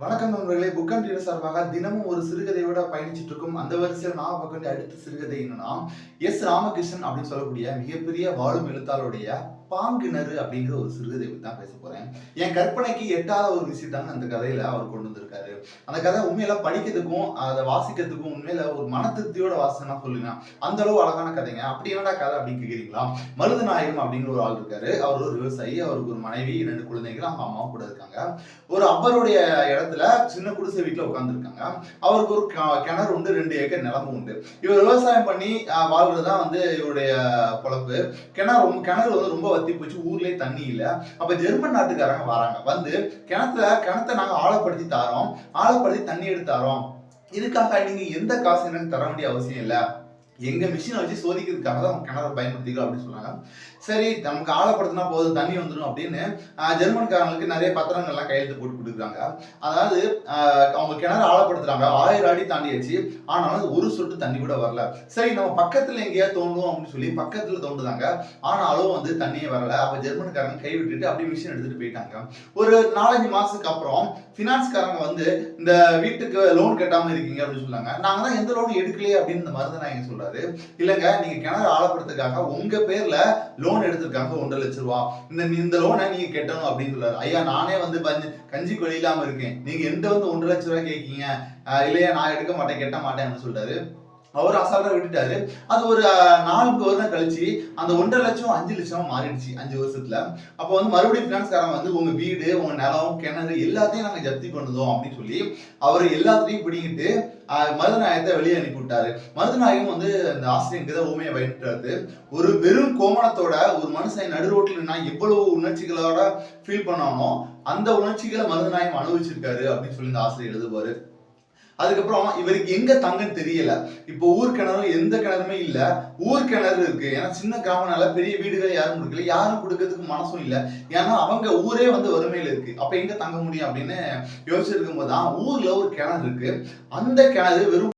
வணக்கம் நண்பர்களே book and reader சார்பாக தினமும் ஒரு சிறுகதையோட பயணிச்சுட்டு இருக்கும். அந்த வரிசையில் நான் பார்க்க வேண்டிய அடுத்த சிறுகதை என்னன்னா எஸ் ராமகிருஷ்ணன் அப்படின்னு சொல்லக்கூடிய மிகப்பெரிய வாழும் எழுத்தாளருடைய பாங்கிணறு அப்படிங்கிற ஒரு சிறுகதை பற்றி தான் பேச போறேன். என் கற்பனைக்கு எட்டாத ஒரு விஷயத்தாங்க அந்த கதையில அவர் கொண்டு வந்திருக்காரு. அந்த கதை உண்மையில படிக்கிறதுக்கும் அதை வாசிக்கிறதுக்கும் உண்மையில ஒரு மன திருப்தியோட வாசனா சொல்லுங்க. அந்த அளவு அழகான கதைங்க. அப்படி என்னடா கதை அப்படின்னு கேக்குறீங்களா? மருதநாயகம் அப்படிங்கிற ஒரு ஆள் இருக்காரு. அவர் ஒரு விவசாயி அவருக்கு ஒரு மனைவி ரெண்டு குழந்தைகள் அவங்க அம்மா கூட இருக்காங்க. ஒரு அப்பருடைய இடத்துல சின்ன குடிசை வீட்டில் உட்காந்துருக்காங்க அவருக்கு ஒரு கி- கிணறு உண்டு ரெண்டு ஏக்கர் நிலமும் உண்டு. இவர் விவசாயம் பண்ணி வாழ்றது தான் வந்து இவருடைய பொழப்பு. கிணறு ரொம்ப- கிணறு வந்து ரொம்ப வத்தி போச்சு ஊர்லயே தண்ணி இல்லை. அப்போ ஜெர்மன் நாட்டுக்காரங்க வராங்க. வந்து கிணத்துல கிணத்தை நாங்கள் ஆழப்படுத்தி தாரோம். ஆழப்படுத்தி தண்ணி எடுத்து தரோம். இதுக்காக நீங்க எந்த காசு எனக்கு தர வேண்டிய அவசியம் இல்லை. எங்க மிஷினை வச்சு சோதிக்கிறதுக்காக தான் அவங்க கிணறு பயன்படுத்திக்கலாம் அப்படின்னு சொன்னாங்க. சரி நமக்கு ஆழப்படுத்தினா போதும் தண்ணி வந்துடும் அப்படின்னு ஜெர்மன்காரங்களுக்கு நிறைய பத்திரங்கள்லாம் கையெழுத்து போட்டு கொடுக்குறாங்க. அதாவது அவங்க கிணறு ஆழப்படுத்துறாங்க. ஆயிரம் அடி தாண்டியாச்சு. ஆனாலும் ஒரு சொட்டு தண்ணி கூட வரல. சரி நம்ம பக்கத்துல எங்கேயா தோண்டும் அப்படின்னு சொல்லி பக்கத்துல தோண்டுதாங்க ஆனாலும் வந்து தண்ணியே வரல. அப்ப ஜெர்மன்காரங்க கை விட்டுட்டு அப்படியே மிஷின் எடுத்துட்டு போயிட்டாங்க. ஒரு நாலஞ்சு மாசத்துக்கு அப்புறம் ஃபினான்ஸ்காரங்க வந்து இந்த வீட்டுக்கு லோன் கட்டாமல் இருக்கீங்க அப்படின்னு சொன்னாங்க. நாங்கள் தான் எந்த லோன் எடுக்கலையே அப்படின்னு இந்த மருதநாயகம் சொல்றாரு. இல்லைங்க நீங்கள் கிணறு ஆழப்படுறதுக்காக உங்கள் பேரில் லோன் எடுத்திருக்காங்க ஒன்றரை லட்ச ரூபா. இந்த இந்த லோனை நீங்கள் கட்டணும் அப்படின்னு சொல்றாரு. ஐயா நானே வந்து பஞ்சு கஞ்சி கொள்ளி இருக்கேன். நீங்கள் எந்த வந்து ஒன்றரை லட்ச ரூபா கேட்கீங்க இல்லையா நான் எடுக்க மாட்டேன் கெட்ட மாட்டேன் அப்படின்னு சொல்றாரு. அவர் அசால்ட்டா விட்டுட்டாரு. அது ஒரு ஆஹ், நான்கு வருடம் கழிச்சு அந்த ஒன்றரை லட்சம் அஞ்சு லட்சம் மாறிடுச்சு அஞ்சு வருஷத்துல. அப்போ வந்து மறுபடியும் பினான்ஸ்காரங்க வந்து உங்க வீடு உங்க நிலம் கிணறு எல்லாத்தையும் நாங்க ஜப்தி பண்ணுதோம் அப்படின்னு சொல்லி அவர் எல்லாத்தையும் பிடிங்கிட்டு மருதநாயகத்தை வெளியே அனுப்பி விட்டாரு. மருதநாயகம் வந்து அந்த ஆசிரியருக்கு தான் ஊமையை பயன்படுறாரு ஒரு வெறும் கோமணத்தோட ஒரு மனுஷன் நடு ரோட்டில் நான் எவ்வளவு உணர்ச்சிகளோட ஃபீல் பண்ணானோ அந்த உணர்ச்சிகளை மருதநாயகம் அனுபவிச்சிருக்காரு அப்படின்னு சொல்லி இந்த ஆசிரியர் எழுதுவாரு. அதுக்கப்புறம் இவருக்கு எங்க தங்கன்னு தெரியல. இப்போ ஊர் கிணறு எந்த கிணறுமே இல்ல. ஊர் கிணறு இருக்கு. ஏன்னா சின்ன கிராமனால பெரிய வீடுகள் யாரும் கொடுக்கல. யாரும் கொடுக்கறதுக்கு மனசும் இல்ல. ஏன்னா அவங்க ஊரே வந்து வறுமையில இருக்கு. அப்ப எங்க தங்க முடியும் அப்படின்னு யோசிச்சிருக்கும் போது தான் ஊர்ல ஒரு கிணறு இருக்கு. அந்த கிணறு வெறும்